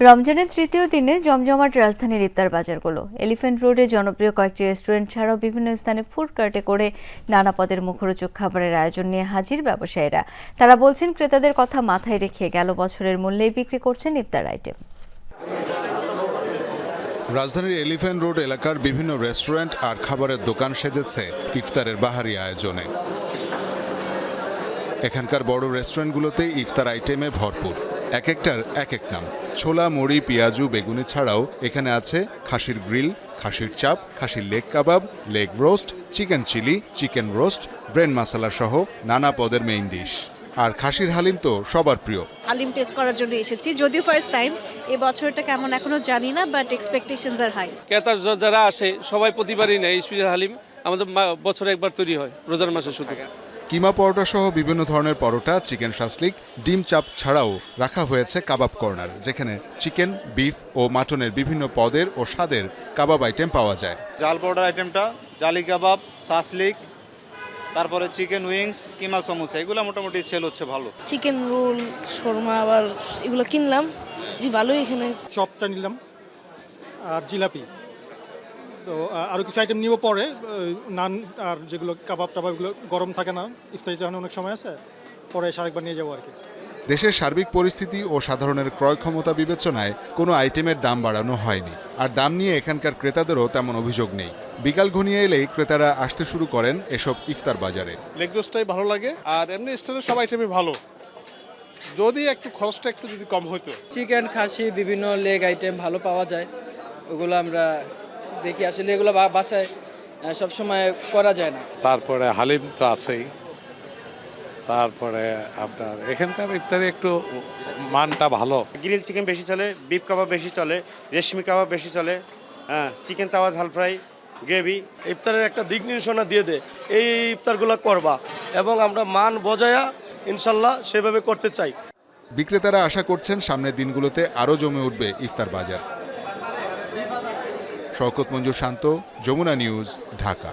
রমজানের তৃতীয় দিনে জমজমাট রাজধানীর ইফতার বাজারগুলো এলিফ্যান্ট রোডে জনপ্রিয় কয়েকটি রেস্টুরেন্ট ছাড়াও বিভিন্ন স্থানে ফুড কার্টে করে নানা পদের মুখরোচক খাবারের আয়োজন নিয়ে হাজির ব্যবসায়ীরা। তারা বলছেন, ক্রেতাদের কথা মাথায় রেখে গেল বছরের মূল্যেই বিক্রি করছেন ইফতার আইটেম। রাজধানীর এলিফ্যান্ট রোড এলাকার বিভিন্ন রেস্টুরেন্ট আর খাবারের দোকান সেজেছে ইফতারের বাহারি আয়োজনে। এখানকার বড় রেস্টুরেন্টগুলোতে ইফতার আইটেমে ভরপুর। এক একটার এক এক নাম। ছোলা মুড়ি পেঁয়াজু বেগুনি ছাড়াও এখানে আছে খাসির গ্রিল খাসির চাপ খাসির লেগ কাবাব leg roast chicken chilli chicken roast brain মশলা সহ নানা পদের মেইন ডিশ আর খাসির হালিম তো সবার প্রিয়। হালিম টেস্ট করার জন্য এসেছি। যদিও ফার্স্ট টাইম এই বছরটা কেমন এখনও জানি না বাট এক্সপেকটেশনস আর হাই ক্রেতার যারা আসে সবাই প্রতিবারই নেয় স্পেশাল হালিম। আমাদের বছরে একবার তৈরি হয় রোজার মাসে শুধু। কিমা পরোটা সহ বিভিন্ন ধরনের পরোটা চিকেন শাসলিক ডিম চাপ ছাড়াও রাখা হয়েছে কাবাব কর্নার যেখানে চিকেন বিফ ও মাটনের বিভিন্ন পদের ও স্বাদের কাবাব আইটেম পাওয়া যায়। জাল পাউডার আইটেমটা জালি কাবাব সাসলিক তারপরে চিকেন উইংস কিমা সমোসা এগুলো মোটামুটি সেল হচ্ছে ভালো। চিকেন রোল শর্মা আবার এগুলো কিনলাম জি ভালোই এখানে। চপটা নিলাম আর জিলাপি। তো আরও কিছু আইটেম নিব পরে। নান আর যেগুলো কাবাব টাবাব এগুলো গরম থাকে না ইফতারি যখন অনেক সময় আছে পরে এসে আরেকবার নিয়ে যাব আর কি। দেশের সার্বিক পরিস্থিতি ও সাধারণের ক্রয় ক্ষমতা বিবেচনায় কোনো আইটেমের দাম বাড়ানো হয়নি। আর দাম নিয়ে এখানকার ক্রেতাদেরও তেমন অভিযোগ নেই। বিকাল ঘনিয়ে এলেই ক্রেতারা আসতে শুরু করেন এসব ইফতার বাজারে। লেগ রোস্টটাই ভালো লাগে আর এমনি স্টোরের সব আইটেমই ভালো। যদি একটু খরচটা একটু যদি কম হতো চিকেন খাসি বিভিন্ন লেগ আইটেম ভালো পাওয়া যায়। ওগুলো আমরা দেখি আসলে এগুলো বা- বাসায় সবসময় করা যায় না। তারপরে হালিম তো আছেই। তারপরে আপনার এখানকার ইত্যাদি একটু মানটা ভালো। গ্রিল চিকেন বেশি চলে বিফ কাবাব বেশি চলে রেশমি কাবাব বেশি চলে হ্যাঁ চিকেন তাওয়া ঝাল ফ্রাই গ্রেভি। ইফতারের একটা দিক নির্দেশনা দিয়ে দে এই ইফতারগুলো করবা এবং আমরা মান বজায়া ইনশাল্লাহ সেভাবে করতে চাই। বিক্রেতারা আশা করছেন সামনের দিনগুলোতে আরও জমে উঠবে ইফতার বাজার। শওকত মঞ্জুর শান্ত যমুনা নিউজ ঢাকা।